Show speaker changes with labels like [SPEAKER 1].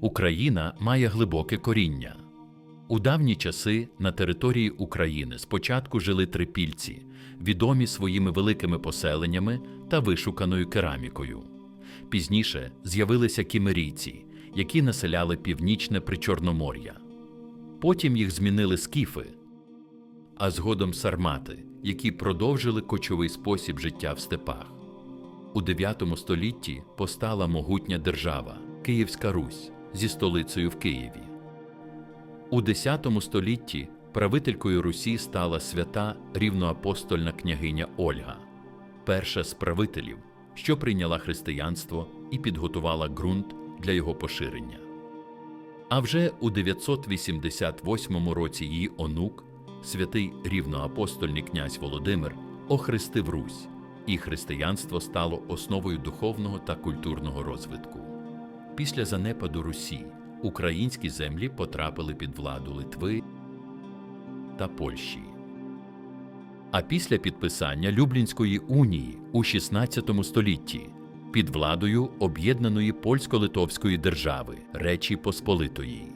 [SPEAKER 1] Україна має глибоке коріння. У давні часи на території України спочатку жили трипільці, відомі своїми великими поселеннями та вишуканою керамікою. Пізніше з'явилися кімерійці, які населяли північне Причорномор'я. Потім їх змінили скіфи, а згодом сармати, які продовжили кочовий спосіб життя в степах. У IX столітті постала могутня держава Київська Русь зі столицею в Києві. У X столітті правителькою Русі стала свята рівноапостольна княгиня Ольга, перша з правителів, що прийняла християнство і підготувала ґрунт для його поширення. А вже у 988 році її онук, святий рівноапостольний князь Володимир, охрестив Русь, і християнство стало основою духовного та культурного розвитку. Після занепаду Русі українські землі потрапили під владу Литви та Польщі. А після підписання Люблінської унії у XVI столітті під владою об'єднаної польсько-литовської держави Речі Посполитої.